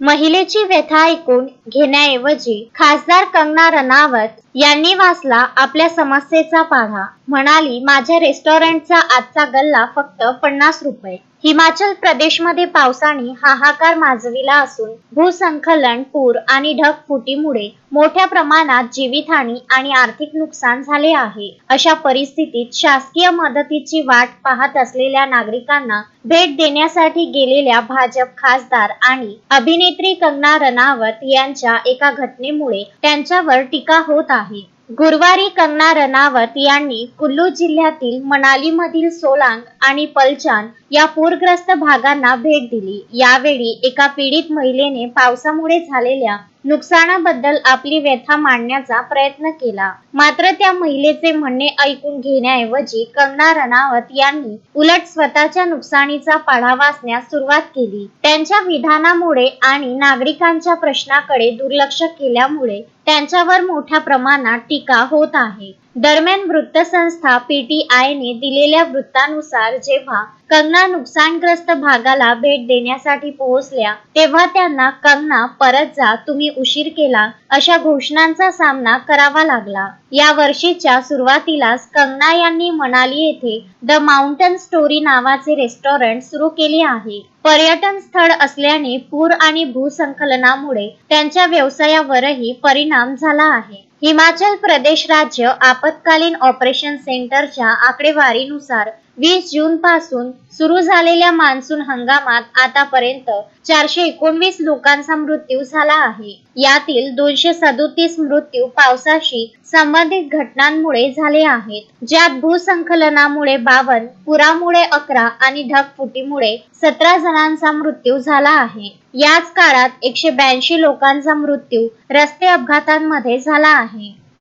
महिलेची व्यथा ऐकून घेण्याऐवजी खासदार कंगना रणावत यांनी वाचला आपल्या समस्येचा पाढा. म्हणाली माझ्या रेस्टॉरंटचा आजचा गल्ला फक्त पन्नास रुपये. हिमाचल प्रदेशमध्ये पावसाने हाहाकार माजविला असून भूसंखलन पूर आणि ढगफुटीमुळे मोठ्या प्रमाणात जीवितहानी आणि आर्थिक नुकसान झाले आहे. अशा परिस्थितीत शासकीय मदतीची वाट पाहत असलेल्या नागरिकांना भेट देण्यासाठी गेलेल्या भाजप खासदार आणि अभिनेत्री कंगना रनावत यांच्या एका घटनेमुळे त्यांच्यावर टीका होत आहे. गुरुवारी कंगना रनावत यांनी कुल्लू जिल्ह्यातील मनालीमधील सोलांग आणि पलचान या पूरग्रस्त भागांना भेट दिली. यावेळी एका पीडित महिलेने पावसामुळे झालेल्या नुकसानाबद्दल आपली व्यथा मांडण्याचा प्रयत्न केला. मात्र त्या महिलेचे म्हणणे ऐकून घेण्याऐवजी कंगना रणावत यांनी उलट स्वतःच्या नुकसानीचा पाढा वाचण्यास सुरुवात केली. त्यांच्या विधानामुळे आणि नागरिकांच्या प्रश्नाकडे दुर्लक्ष केल्यामुळे त्यांच्यावर मोठ्या प्रमाणात टीका होत आहे. दरम्यान वृत्तसंस्था पीटीआयने दिलेल्या वृत्तानुसार जेव्हा कंगना नुकसानग्रस्त भागाला भेट देण्यासाठी पोहोचल्या तेव्हा त्यांना कंगना परत जा तुम्ही उशीर केला. अशा घोषणांचा सामना करावा लागला. या वर्षीच्या सुरुवातीलाच कंगना यांनी मनाली येथे द माउंटन स्टोरी नावाचे रेस्टॉरंट सुरू केले आहे. पर्यटन स्थळ असल्याने पूर आणि भूसंकलनामुळे त्यांच्या व्यवसायावरही परिणाम झाला आहे. हिमाचल प्रदेश राज्य आपत्कालीन ऑपरेशन सेंटरच्या आकडेवारीनुसार वीस जून पासून सुरू झालेल्या मान्सून हंगामात आतापर्यंत चारशे एकोणवीस लोकांचा मृत्यू झाला आहे. यातील दोनशे सदोतीस मृत्यू पावसाशी संबंधित घटनांमुळे झाले आहेत. ज्यात भूसंकलनामुळे बावन पुरामुळे अकरा आणि ढगफुटीमुळे सतरा जणांचा मृत्यू झाला आहे. याच काळात एकशे ब्याऐंशी लोकांचा मृत्यू रस्ते अपघातांमध्ये झाला आहे.